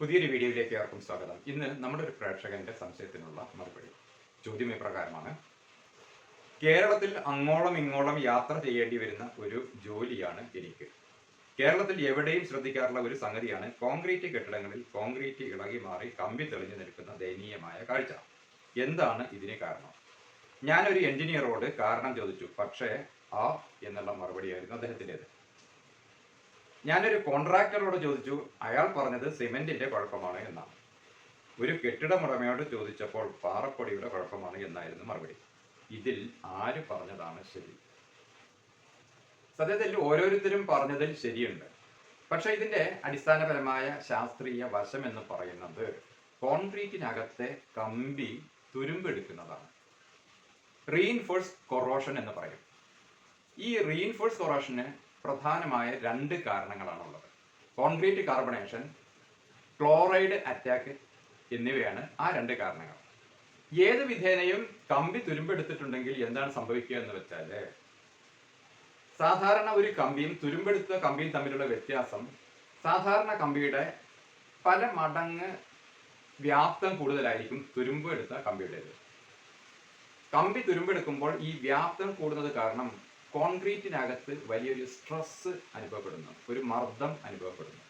പുതിയൊരു വീഡിയോയിലേക്ക് ഏവർക്കും സ്വാഗതം. ഇന്ന് നമ്മുടെ ഒരു പ്രേക്ഷകന്റെ സംശയത്തിനുള്ള മറുപടി. ചോദ്യം ഇപ്രകാരമാണ്. കേരളത്തിൽ അങ്ങോളം ഇങ്ങോളം യാത്ര ചെയ്യേണ്ടി വരുന്ന ഒരു ജോലിയാണ് എനിക്ക്. കേരളത്തിൽ എവിടെയും ശ്രദ്ധിക്കാറുള്ള ഒരു സംഗതിയാണ് കോൺക്രീറ്റ് കെട്ടിടങ്ങളിൽ കോൺക്രീറ്റ് ഇളകി മാറി കമ്പി തെളിഞ്ഞു നിൽക്കുന്ന ദയനീയമായ കാഴ്ച. എന്താണ് ഇതിന് കാരണം? ഞാനൊരു എഞ്ചിനീയറോട് കാരണം ചോദിച്ചു. പക്ഷേ ആ എന്നുള്ള മറുപടിയായിരുന്നു അദ്ദേഹത്തിന്റെത്. ഞാനൊരു കോൺട്രാക്ടറോട് ചോദിച്ചു. അയാൾ പറഞ്ഞത് സിമെന്റിന്റെ കുഴപ്പമാണ് എന്നാണ്. ഒരു കെട്ടിടമുടമയോട് ചോദിച്ചപ്പോൾ പാറപ്പൊടിയുടെ കുഴപ്പമാണ് എന്നായിരുന്നു മറുപടി. ഇതിൽ ആര് പറഞ്ഞതാണ് ശരി? സത്യത്തിൽ ഓരോരുത്തരും പറഞ്ഞതിൽ ശരിയുണ്ട്. പക്ഷെ ഇതിന്റെ അടിസ്ഥാനപരമായ ശാസ്ത്രീയ വശം എന്ന് പറയുന്നത് കോൺക്രീറ്റിനകത്തെ കമ്പി തുരുമ്പെടുക്കുന്നതാണ്. റീഇൻഫോഴ്സ് കൊറോഷൻ എന്ന് പറയും. ഈ റീഇൻഫോഴ്സ് കൊറോഷന് പ്രധാനമായ രണ്ട് കാരണങ്ങളാണുള്ളത്. കോൺക്രീറ്റ് കാർബണേഷൻ ക്ലോറൈഡ് അറ്റാക്ക് എന്നിവയാണ് ആ രണ്ട് കാരണങ്ങൾ. ഏത് വിധേനയും കമ്പി തുരുമ്പെടുത്തിട്ടുണ്ടെങ്കിൽ എന്താണ് സംഭവിക്കുക എന്ന് വെച്ചാൽ സാധാരണ ഒരു കമ്പിയും തുരുമ്പെടുത്ത കമ്പിയും തമ്മിലുള്ള വ്യത്യാസം സാധാരണ കമ്പിയുടെ പല മടങ്ങ് വ്യാപ്തം കൂടുതലായിരിക്കും തുരുമ്പെടുത്ത കമ്പിയുടേത്. കമ്പി തുരുമ്പെടുക്കുമ്പോൾ ഈ വ്യാപ്തം കൂടുന്നത് കാരണം കോൺക്രീറ്റിനകത്ത് വലിയൊരു സ്ട്രെസ് അനുഭവപ്പെടുന്നു. ഒരു മർദ്ദം അനുഭവപ്പെടുന്നു.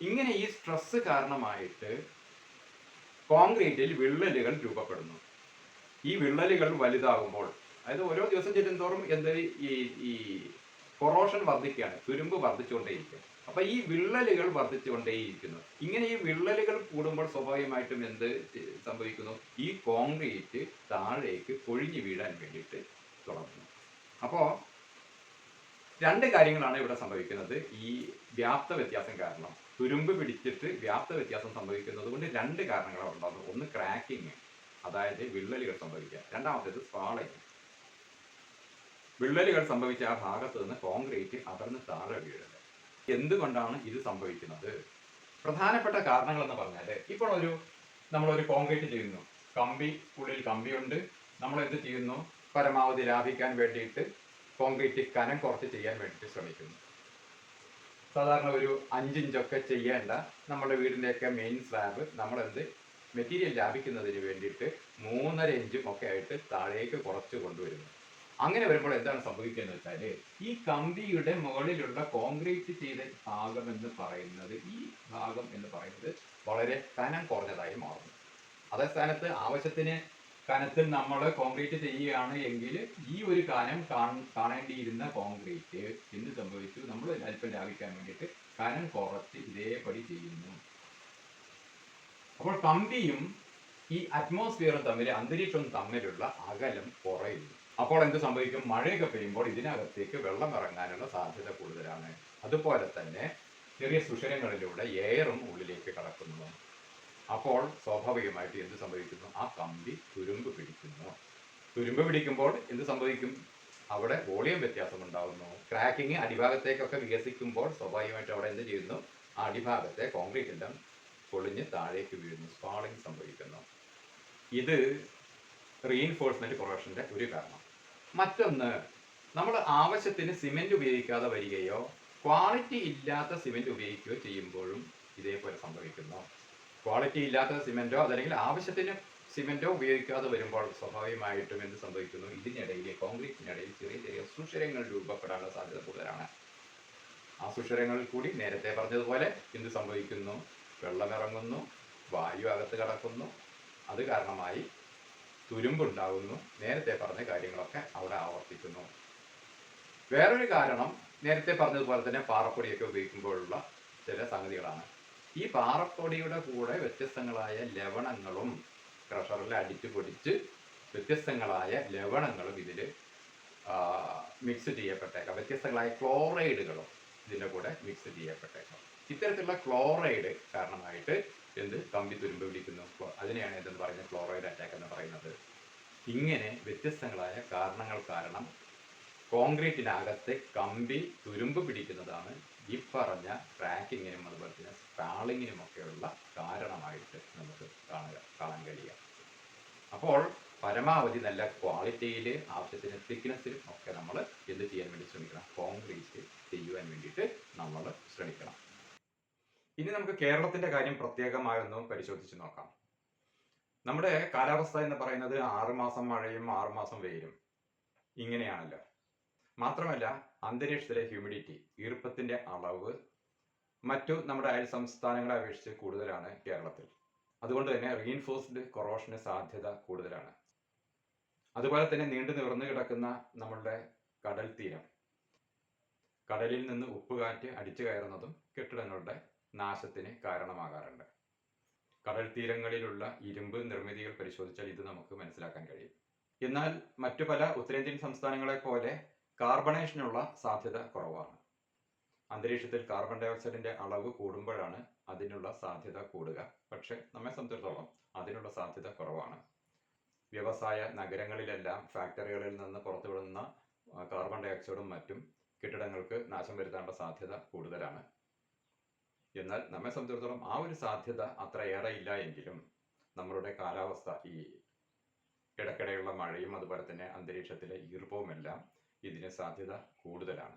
ഇങ്ങനെ ഈ സ്ട്രെസ് കാരണമായിട്ട് കോൺക്രീറ്റിൽ വിള്ളലുകൾ രൂപപ്പെടുന്നു. ഈ വിള്ളലുകൾ വലുതാകുമ്പോൾ അതായത് ഓരോ ദിവസം ചെല്ലുന്തോറും എന്ത് ഈ ഈ കൊറോഷൻ വർദ്ധിക്കുകയാണ് തുരുമ്പ് വർദ്ധിച്ചുകൊണ്ടേയിരിക്കും. അപ്പൊ ഈ വിള്ളലുകൾ വർദ്ധിച്ചുകൊണ്ടേയിരിക്കുന്നു. ഇങ്ങനെ ഈ വിള്ളലുകൾ കൂടുമ്പോൾ സ്വാഭാവികമായിട്ടും എന്ത് സംഭവിക്കുന്നു? ഈ കോൺക്രീറ്റ് താഴേക്ക് പൊഴിഞ്ഞു വീഴാൻ വേണ്ടിയിട്ട് തുടങ്ങുന്നു. അപ്പോൾ രണ്ട് കാര്യങ്ങളാണ് ഇവിടെ സംഭവിക്കുന്നത്. ഈ വ്യാപ്ത വ്യത്യാസം കാരണം തുരുമ്പ് പിടിച്ചിട്ട് വ്യാപ്ത വ്യത്യാസം സംഭവിക്കുന്നത് കൊണ്ട് രണ്ട് കാരണങ്ങളാണ് ഉണ്ടാകുന്നത്. ഒന്ന് ക്രാക്കിങ് അതായത് വിള്ളലുകൾ സംഭവിക്കുക. രണ്ടാമത്തേത് സ്പാളിങ് വിള്ളലുകൾ സംഭവിച്ച ആ ഭാഗത്ത് നിന്ന് കോൺക്രീറ്റ് അടർന്ന് താഴെ വീഴുന്നത് എന്തുകൊണ്ടാണ് ഇത് സംഭവിക്കുന്നത്? പ്രധാനപ്പെട്ട കാരണങ്ങൾ എന്ന് പറഞ്ഞാൽ ഇപ്പോൾ ഒരു നമ്മളൊരു കോൺക്രീറ്റ് ചെയ്യുന്നു. കമ്പി ഉള്ളിൽ കമ്പിയുണ്ട്. നമ്മൾ എന്ത് ചെയ്യുന്നു? പരമാവധി ലാഭിക്കാൻ വേണ്ടിയിട്ട് കോൺക്രീറ്റ് കനം കുറച്ച് ചെയ്യാൻ വേണ്ടിയിട്ട് ശ്രമിക്കുന്നു. സാധാരണ ഒരു അഞ്ചിഞ്ചൊക്കെ ചെയ്യേണ്ട നമ്മുടെ വീടിന്റെയൊക്കെ മെയിൻ സ്ലാബ് നമ്മളെന്ത്? മെറ്റീരിയൽ ലാഭിക്കുന്നതിന് വേണ്ടിയിട്ട് മൂന്നര ഇഞ്ചും ഒക്കെ ആയിട്ട് താഴേക്ക് കുറച്ച് കൊണ്ടുവരുന്നു. അങ്ങനെ വരുമ്പോൾ എന്താണ് സംഭവിക്കുന്നത് വെച്ചാൽ ഈ കമ്പിയുടെ മുകളിലുള്ള കോൺക്രീറ്റ് ചെയ്ത ഭാഗം എന്ന് പറയുന്നത് ഈ ഭാഗം എന്ന് പറയുന്നത് വളരെ കനം കുറഞ്ഞതായി മാറുന്നു. അതേ സ്ഥാനത്ത് ആവശ്യത്തിന് കനത്തിൽ നമ്മൾ കോൺക്രീറ്റ് ചെയ്യുകയാണ് എങ്കിൽ ഈ ഒരു കനം കാണേണ്ടിയിരുന്ന കോൺക്രീറ്റ് എന്ത് സംഭവിച്ചു? നമ്മൾ അല്പം ലാഭിക്കാൻ വേണ്ടിയിട്ട് കനം കുറച്ച് ഇതേപടി ചെയ്യുന്നു. അപ്പോൾ കമ്പിയും ഈ അറ്റ്മോസ്ഫിയറും തമ്മിൽ അന്തരീക്ഷവും തമ്മിലുള്ള അകലം കുറയുന്നു. അപ്പോൾ എന്ത് സംഭവിക്കും? മഴയൊക്കെ പെയ്യുമ്പോൾ ഇതിനകത്തേക്ക് വെള്ളം ഇറങ്ങാനുള്ള സാധ്യത കൂടുതലാണ്. അതുപോലെ തന്നെ ചെറിയ സുഷിരങ്ങളിലൂടെ എയറും ഉള്ളിലേക്ക് കടക്കുന്നു. അപ്പോൾ സ്വാഭാവികമായിട്ട് എന്ത് സംഭവിക്കുന്നു? ആ കമ്പി തുരുമ്പ് പിടിക്കുന്നു. തുരുമ്പ് പിടിക്കുമ്പോൾ എന്ത് സംഭവിക്കും? അവിടെ വോളിയം വ്യത്യാസം ഉണ്ടാകുന്നു ക്രാക്കിങ് അടിഭാഗത്തേക്കൊക്കെ വികസിക്കുമ്പോൾ സ്വാഭാവികമായിട്ട് അവിടെ എന്ത് ചെയ്യുന്നു? ആ അടിഭാഗത്തെ കോൺക്രീറ്റ് എല്ലാം പൊളിഞ്ഞ് താഴേക്ക് വീഴുന്നു. സ്പാളിങ് സംഭവിക്കുന്നു. ഇത് റീഇൻഫോഴ്സ്മെന്റ് കൊറോഷന്റെ ഒരു കാരണം. മറ്റൊന്ന് നമ്മൾ ആവശ്യത്തിന് സിമെന്റ് ഉപയോഗിക്കാതെ വരികയോ ക്വാളിറ്റി ഇല്ലാത്ത സിമെന്റ് ഉപയോഗിക്കുകയോ ചെയ്യുമ്പോഴും ഇതേപോലെ സംഭവിക്കുന്നു. ക്വാളിറ്റി ഇല്ലാത്ത സിമെന്റോ അതല്ലെങ്കിൽ ആവശ്യത്തിന് സിമെന്റോ ഉപയോഗിക്കാതെ വരുമ്പോൾ സ്വാഭാവികമായിട്ടും എന്ത് സംഭവിക്കുന്നു? ഇതിനിടയിൽ കോൺക്രീറ്റിനിടയിൽ ചെറിയ ചെറിയ സുഷിരങ്ങൾ രൂപപ്പെടാനുള്ള സാധ്യത കൂടുതലാണ്. ആ സുഷിരങ്ങളിൽ കൂടി നേരത്തെ പറഞ്ഞതുപോലെ എന്ത് സംഭവിക്കുന്നു? വെള്ളമിറങ്ങുന്നു വായു അകത്ത് കടക്കുന്നു. അത് കാരണമായി തുരുമ്പുണ്ടാകുന്നു. നേരത്തെ പറഞ്ഞ കാര്യങ്ങളൊക്കെ അവിടെ ആവർത്തിക്കുന്നു. വേറൊരു കാരണം നേരത്തെ പറഞ്ഞതുപോലെ തന്നെ പാറപ്പൊടിയൊക്കെ ഉപയോഗിക്കുമ്പോഴുള്ള ചില സംഗതികളാണ്. ഈ പാറപ്പൊടിയുടെ കൂടെ വ്യത്യസ്തങ്ങളായ ലവണങ്ങളും ക്രഷറിൽ അടിച്ചു പൊടിച്ച് വ്യത്യസ്തങ്ങളായ ലവണങ്ങളും ഇതിൽ മിക്സ് ചെയ്യപ്പെട്ടേക്കാം. വ്യത്യസ്തങ്ങളായ ക്ലോറൈഡുകളും ഇതിന്റെ കൂടെ മിക്സ് ചെയ്യപ്പെട്ടേക്കാം. ഇത്തരത്തിലുള്ള ക്ലോറൈഡ് കാരണമായിട്ട് എന്ത്? കമ്പി തുരുമ്പ് പിടിക്കുന്നു അതിനെയാണ് എന്തെന്ന് പറയുന്നത്? ക്ലോറൈഡ് അറ്റാക്ക് എന്ന് പറയുന്നത്. ഇങ്ങനെ വ്യത്യസ്തങ്ങളായ കാരണങ്ങൾ കാരണം കോൺക്രീറ്റിനകത്തെ കമ്പി തുരുമ്പ് പിടിക്കുന്നതാണ് ഈ പറഞ്ഞ ട്രാക്കിങ്ങിനും അതുപോലെ തന്നെ ഒക്കെയുള്ള കാരണമായിട്ട് നമുക്ക് കാണുക കാണാൻ കഴിയുക. അപ്പോൾ പരമാവധി നല്ല ക്വാളിറ്റിയിൽ ആവശ്യത്തിന് തിക്നെസ്സിലും ഒക്കെ നമ്മൾ എന്ത് ചെയ്യാൻ വേണ്ടി ശ്രമിക്കണം? കോൺക്രീറ്റ് ചെയ്യുവാൻ വേണ്ടിയിട്ട് നമ്മൾ ശ്രമിക്കണം. ഇനി നമുക്ക് കേരളത്തിന്റെ കാര്യം പ്രത്യേകമായൊന്ന് പരിശോധിച്ച് നോക്കാം. നമ്മുടെ കാലാവസ്ഥ എന്ന് പറയുന്നത് ആറുമാസം മഴയും ആറുമാസം വെയിലും. ഇങ്ങനെയാണല്ലോ. മാത്രമല്ല അന്തരീക്ഷത്തിലെ ഹ്യൂമിഡിറ്റി ഈർപ്പത്തിന്റെ അളവ് മറ്റു നമ്മുടെ അയൽ സംസ്ഥാനങ്ങളെ അപേക്ഷിച്ച് കൂടുതലാണ് കേരളത്തിൽ. അതുകൊണ്ട് തന്നെ റീഇൻഫോഴ്സ്ഡ് കൊറോഷന് സാധ്യത കൂടുതലാണ്. അതുപോലെ തന്നെ നീണ്ടു നിവർന്നു കിടക്കുന്ന നമ്മളുടെ കടൽ തീരം. കടലിൽ നിന്ന് ഉപ്പുകാറ്റ് അടിച്ചു കയറുന്നതും കെട്ടിടങ്ങളുടെ നാശത്തിന് കാരണമാകാറുണ്ട്. കടൽ തീരങ്ങളിലുള്ള ഇരുമ്പ് നിർമ്മിതികൾ പരിശോധിച്ചാൽ ഇത് നമുക്ക് മനസ്സിലാക്കാൻ കഴിയും. എന്നാൽ മറ്റു പല ഉത്തരേന്ത്യൻ സംസ്ഥാനങ്ങളെ പോലെ കാർബണേഷനുള്ള സാധ്യത കുറവാണ്. അന്തരീക്ഷത്തിൽ കാർബൺ ഡൈ ഓക്സൈഡിന്റെ അളവ് കൂടുമ്പോഴാണ് അതിനുള്ള സാധ്യത കൂടുക. പക്ഷെ നമ്മെ സംബന്ധിച്ചിടത്തോളം അതിനുള്ള സാധ്യത കുറവാണ്. വ്യവസായ നഗരങ്ങളിലെല്ലാം ഫാക്ടറികളിൽ നിന്ന് പുറത്തുവിടുന്ന കാർബൺ ഡൈ ഓക്സൈഡും മറ്റും കെട്ടിടങ്ങൾക്ക് നാശം വരുത്താനുള്ള സാധ്യത കൂടുതലാണ്. എന്നാൽ നമ്മെ സംബന്ധിച്ചിടത്തോളം ആ ഒരു സാധ്യത അത്രയേറെ ഇല്ല എങ്കിലും നമ്മളുടെ കാലാവസ്ഥ ഈ ഇടയ്ക്കിടെയുള്ള മഴയും അതുപോലെ തന്നെ അന്തരീക്ഷത്തിലെ ഈർപ്പവുമെല്ലാം ഇതിന് സാധ്യത കൂടുതലാണ്.